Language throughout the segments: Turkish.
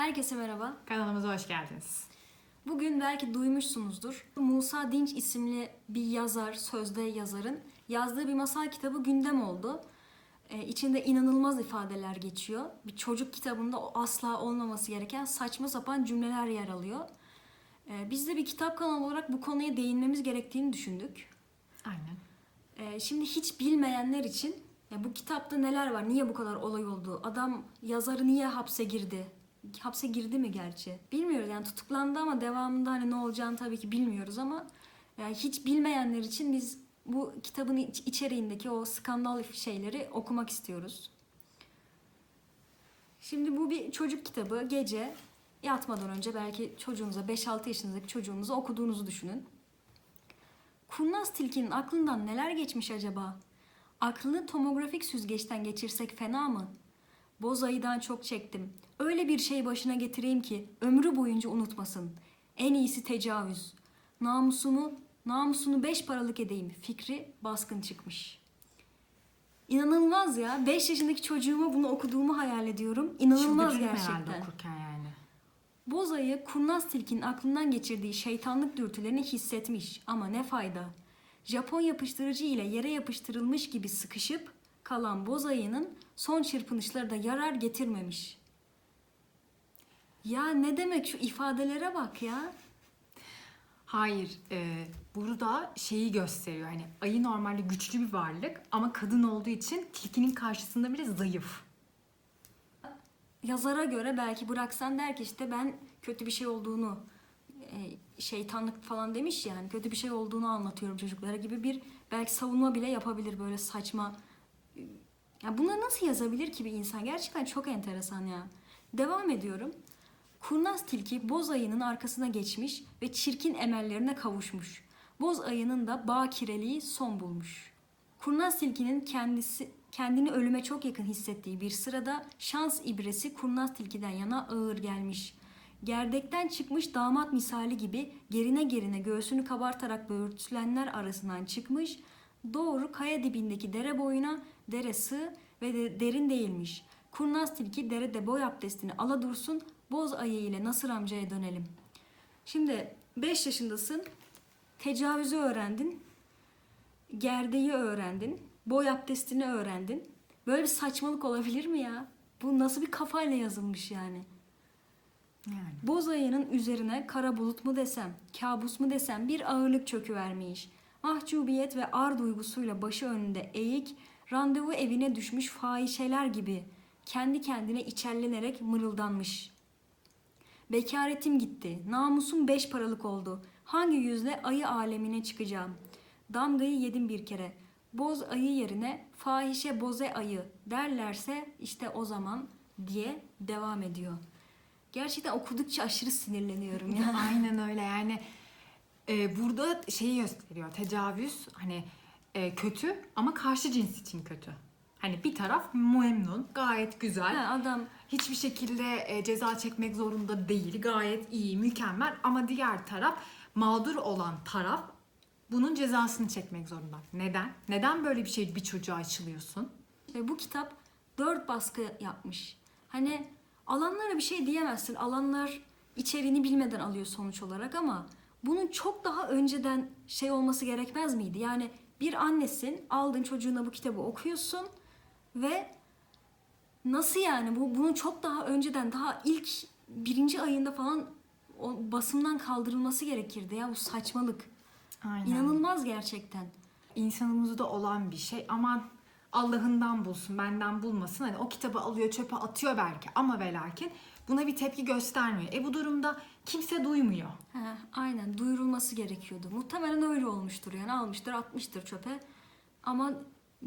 Herkese merhaba. Kanalımıza hoş geldiniz. Bugün belki duymuşsunuzdur. Musa Dinç isimli bir yazar, sözde yazarın yazdığı bir masal kitabı gündem oldu. Ee, içinde inanılmaz ifadeler geçiyor. Bir çocuk kitabında asla olmaması gereken saçma sapan cümleler yer alıyor. Ee, biz de bir kitap kanalı olarak bu konuya değinmemiz gerektiğini düşündük. Aynen. Ee, şimdi hiç bilmeyenler için ya bu kitapta neler var, niye bu kadar olay oldu, adam yazarı niye hapse girdi, hapse girdi mi gerçi bilmiyoruz yani tutuklandı ama devamında hani ne olacağını tabii ki bilmiyoruz ama yani hiç bilmeyenler için biz bu kitabın iç- içeriğindeki o skandal şeyleri okumak istiyoruz. Şimdi bu bir çocuk kitabı. Gece yatmadan önce belki çocuğunuza 5-6 yaşınızdaki çocuğunuza okuduğunuzu düşünün. Kurnaz tilkinin aklından neler geçmiş acaba? Aklını tomografik süzgeçten geçirsek fena mı? Boz ayıdan çok çektim. Öyle bir şey başına getireyim ki ömrü boyunca unutmasın. En iyisi tecavüz. Namusumu, namusunu beş paralık edeyim. Fikri baskın çıkmış. İnanılmaz ya. 5 yaşındaki çocuğuma bunu okuduğumu hayal ediyorum. İnanılmaz Çıldırırım gerçekten. okurken yani. Bozayı kurnaz tilkinin aklından geçirdiği şeytanlık dürtülerini hissetmiş ama ne fayda. Japon yapıştırıcı ile yere yapıştırılmış gibi sıkışıp kalan bozayının son çırpınışları da yarar getirmemiş. Ya ne demek şu ifadelere bak ya. Hayır, e, burada şeyi gösteriyor. Hani ayı normalde güçlü bir varlık ama kadın olduğu için tilkinin karşısında bile zayıf. Yazara göre belki bıraksan der ki işte ben kötü bir şey olduğunu e, şeytanlık falan demiş yani kötü bir şey olduğunu anlatıyorum çocuklara gibi bir belki savunma bile yapabilir böyle saçma. Ya bunları nasıl yazabilir ki bir insan? Gerçekten çok enteresan ya. Devam ediyorum. Kurnaz tilki boz ayının arkasına geçmiş ve çirkin emellerine kavuşmuş. Boz ayının da bakireliği son bulmuş. Kurnaz tilkinin kendisi kendini ölüme çok yakın hissettiği bir sırada şans ibresi kurnaz tilkiden yana ağır gelmiş. Gerdekten çıkmış damat misali gibi gerine gerine göğsünü kabartarak böğürtülenler arasından çıkmış. Doğru kaya dibindeki dere boyuna dere sığ ve de derin değilmiş. Kurnaz tilki derede boy abdestini ala dursun boz ayı ile Nasır amcaya dönelim. Şimdi 5 yaşındasın. Tecavüzü öğrendin. Gerdeği öğrendin. Boy abdestini öğrendin. Böyle bir saçmalık olabilir mi ya? Bu nasıl bir kafayla yazılmış yani? Yani. Boz ayının üzerine kara bulut mu desem, kabus mu desem bir ağırlık çöküvermiş. Mahcubiyet ve ar duygusuyla başı önünde eğik, randevu evine düşmüş fahişeler gibi kendi kendine içerlenerek mırıldanmış. Bekaretim gitti, namusum beş paralık oldu. Hangi yüzle ayı alemine çıkacağım? Damgayı yedim bir kere. Boz ayı yerine fahişe boze ayı derlerse işte o zaman diye devam ediyor. Gerçekten okudukça aşırı sinirleniyorum ya. Aynen öyle yani. e, burada şeyi gösteriyor. Tecavüz hani e, kötü ama karşı cins için kötü. Hani bir taraf memnun, gayet güzel. Ha, adam Hiçbir şekilde e, ceza çekmek zorunda değil. Gayet iyi, mükemmel. Ama diğer taraf, mağdur olan taraf bunun cezasını çekmek zorunda. Neden? Neden böyle bir şey bir çocuğa açılıyorsun? ve bu kitap dört baskı yapmış. Hani alanlara bir şey diyemezsin. Alanlar içeriğini bilmeden alıyor sonuç olarak ama bunun çok daha önceden şey olması gerekmez miydi? Yani bir annesin, aldın çocuğuna bu kitabı okuyorsun ve nasıl yani bu bunun çok daha önceden daha ilk birinci ayında falan o basımdan kaldırılması gerekirdi ya bu saçmalık. Aynen. İnanılmaz gerçekten. İnsanımızda olan bir şey. Aman Allah'ından bulsun, benden bulmasın. Hani o kitabı alıyor, çöpe atıyor belki ama ve lakin buna bir tepki göstermiyor. E bu durumda kimse duymuyor. Ha, aynen duyurulması gerekiyordu. Muhtemelen öyle olmuştur yani almıştır atmıştır çöpe. Ama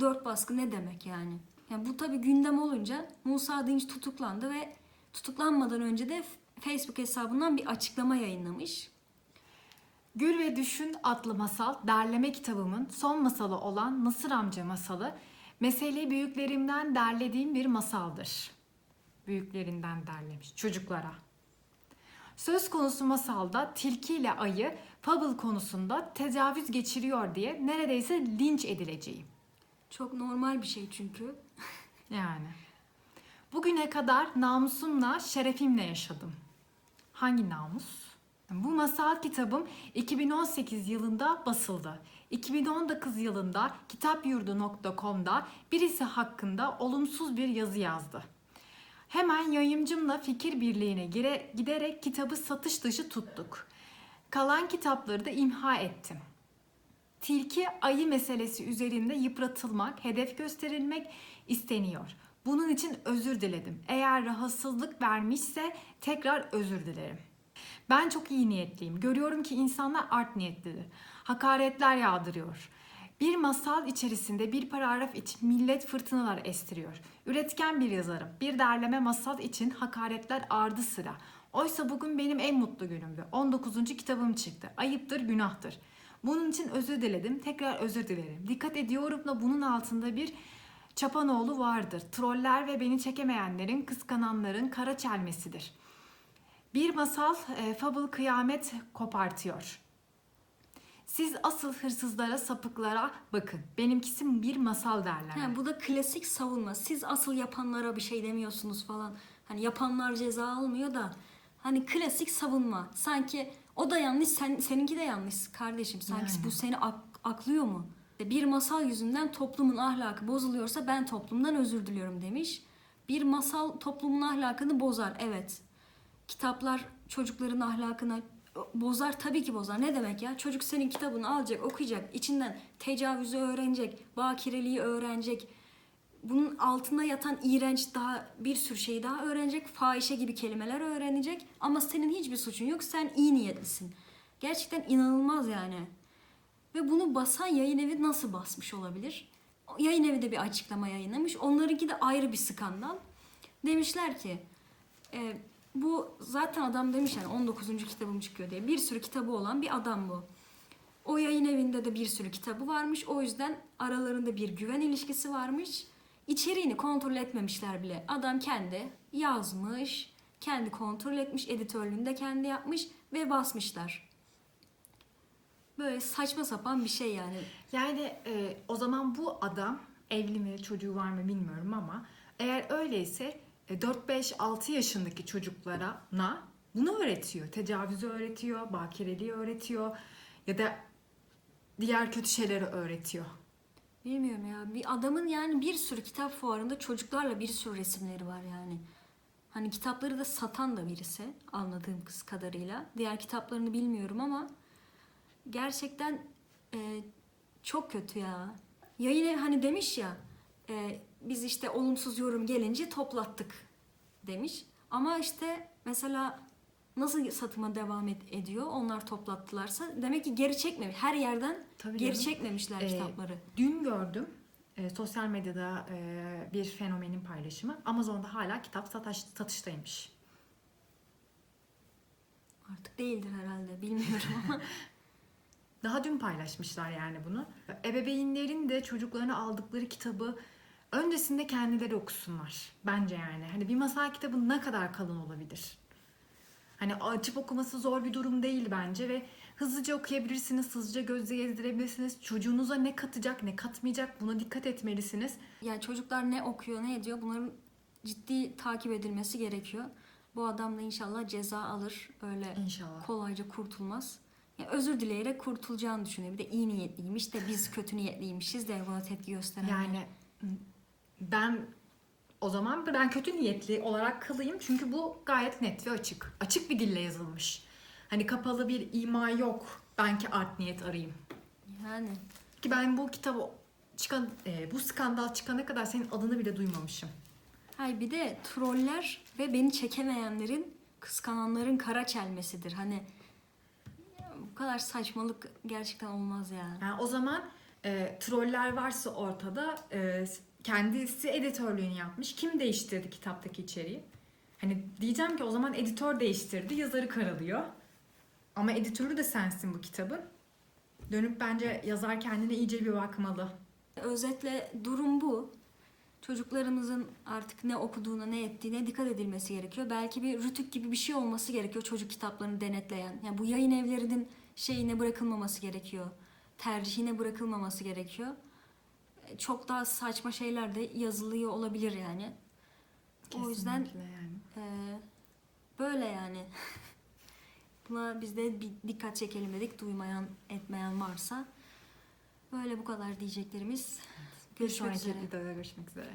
dört baskı ne demek yani? Yani bu tabii gündem olunca Musa Dinç tutuklandı ve tutuklanmadan önce de Facebook hesabından bir açıklama yayınlamış. Gül ve Düşün adlı masal derleme kitabımın son masalı olan Nasır Amca masalı meseleyi büyüklerimden derlediğim bir masaldır. Büyüklerinden derlemiş çocuklara. Söz konusu masalda tilki ile ayı fable konusunda tecavüz geçiriyor diye neredeyse linç edileceğim. Çok normal bir şey çünkü. Yani. Bugüne kadar namusumla, şerefimle yaşadım. Hangi namus? Bu masal kitabım 2018 yılında basıldı. 2019 yılında kitapyurdu.com'da birisi hakkında olumsuz bir yazı yazdı. Hemen yayımcımla fikir birliğine gire, giderek kitabı satış dışı tuttuk. Kalan kitapları da imha ettim. Tilki ayı meselesi üzerinde yıpratılmak, hedef gösterilmek isteniyor. Bunun için özür diledim. Eğer rahatsızlık vermişse tekrar özür dilerim. Ben çok iyi niyetliyim. Görüyorum ki insanlar art niyetlidir. Hakaretler yağdırıyor. Bir masal içerisinde bir paragraf için millet fırtınalar estiriyor. Üretken bir yazarım. Bir derleme masal için hakaretler ardı sıra. Oysa bugün benim en mutlu günümdü. 19. kitabım çıktı. Ayıptır, günahtır. Bunun için özür diledim. Tekrar özür dilerim. Dikkat ediyorum da bunun altında bir çapanoğlu vardır. Troller ve beni çekemeyenlerin, kıskananların kara çelmesidir. Bir masal e, fable kıyamet kopartıyor. Siz asıl hırsızlara, sapıklara bakın. Benimkisi bir masal derler. Ha, bu da klasik savunma. Siz asıl yapanlara bir şey demiyorsunuz falan. Hani yapanlar ceza almıyor da hani klasik savunma. Sanki o da yanlış, sen seninki de yanlış kardeşim. Sanki Yani. bu seni ak- aklıyor mu? Bir masal yüzünden toplumun ahlakı bozuluyorsa ben toplumdan özür diliyorum demiş. Bir masal toplumun ahlakını bozar. Evet. Kitaplar çocukların ahlakını bozar tabii ki bozar. Ne demek ya? Çocuk senin kitabını alacak, okuyacak, içinden tecavüzü öğrenecek, bakireliği öğrenecek. Bunun altında yatan iğrenç daha bir sürü şeyi daha öğrenecek. Fahişe gibi kelimeler öğrenecek. Ama senin hiçbir suçun yok. Sen iyi niyetlisin. Gerçekten inanılmaz yani. Ve bunu basan yayın evi nasıl basmış olabilir? Yayın evi de bir açıklama yayınlamış. Onlarınki de ayrı bir skandal. Demişler ki e, bu zaten adam demiş yani 19. kitabım çıkıyor diye. Bir sürü kitabı olan bir adam bu. O yayın evinde de bir sürü kitabı varmış. O yüzden aralarında bir güven ilişkisi varmış. İçeriğini kontrol etmemişler bile. Adam kendi yazmış, kendi kontrol etmiş, editörlüğünü de kendi yapmış ve basmışlar. Böyle saçma sapan bir şey yani. Yani e, o zaman bu adam evli mi çocuğu var mı bilmiyorum ama eğer öyleyse 4-5-6 yaşındaki çocuklara na bunu öğretiyor. Tecavüzü öğretiyor, bakireliği öğretiyor ya da diğer kötü şeyleri öğretiyor. Bilmiyorum ya. Bir adamın yani bir sürü kitap fuarında çocuklarla bir sürü resimleri var yani. Hani kitapları da satan da birisi anladığım kız kadarıyla. Diğer kitaplarını bilmiyorum ama gerçekten e, çok kötü ya. Yayın evi hani demiş ya e, biz işte olumsuz yorum gelince toplattık demiş. Ama işte mesela nasıl satıma devam ed- ediyor onlar toplattılarsa demek ki geri çekmemiş. Her yerden Tabii geri canım. çekmemişler Ee, kitapları. Dün gördüm e, sosyal medyada e, bir fenomenin paylaşımı. Amazon'da hala kitap satış, satıştaymış. Artık değildir herhalde bilmiyorum ama Daha dün paylaşmışlar yani bunu. Ebeveynlerin de çocuklarına aldıkları kitabı öncesinde kendileri okusunlar. Bence yani. Hani bir masal kitabı ne kadar kalın olabilir? Hani açıp okuması zor bir durum değil bence ve hızlıca okuyabilirsiniz, hızlıca gözle gezdirebilirsiniz. Çocuğunuza ne katacak, ne katmayacak buna dikkat etmelisiniz. yani çocuklar ne okuyor ne ediyor bunların ciddi takip edilmesi gerekiyor. Bu adam da inşallah ceza alır öyle İnşallah. kolayca kurtulmaz. Yani özür dileyerek kurtulacağını düşünüyor. Bir de iyi niyetliymiş de biz kötü niyetliymişiz de buna tepki gösteren. Yani ben o zaman ben kötü niyetli olarak kalayım çünkü bu gayet net ve açık. Açık bir dille yazılmış. Hani kapalı bir ima yok. Ben ki art niyet arayayım. yani Ki ben bu kitabı çıkan e, bu skandal çıkana kadar senin adını bile duymamışım. hay bir de troller ve beni çekemeyenlerin kıskananların kara çelmesidir. Hani bu kadar saçmalık gerçekten olmaz yani. Yani o zaman e, troller varsa ortada e, kendisi editörlüğünü yapmış. Kim değiştirdi kitaptaki içeriği? Hani diyeceğim ki o zaman editör değiştirdi, yazarı karalıyor. Ama editörü de sensin bu kitabın. Dönüp bence yazar kendine iyice bir bakmalı. Özetle durum bu. Çocuklarımızın artık ne okuduğuna, ne ettiğine dikkat edilmesi gerekiyor. Belki bir rütük gibi bir şey olması gerekiyor çocuk kitaplarını denetleyen. Yani bu yayın evlerinin şeyine bırakılmaması gerekiyor. Tercihine bırakılmaması gerekiyor. E, Çok daha saçma şeyler de yazılıyor olabilir yani. O yüzden Kesinlikle yani. Ee, böyle yani. Buna biz de bir dikkat çekelim dedik. Duymayan, etmeyen varsa. Böyle bu kadar diyeceklerimiz. Bir Görüşmek sonraki üzere. videoda görüşmek üzere.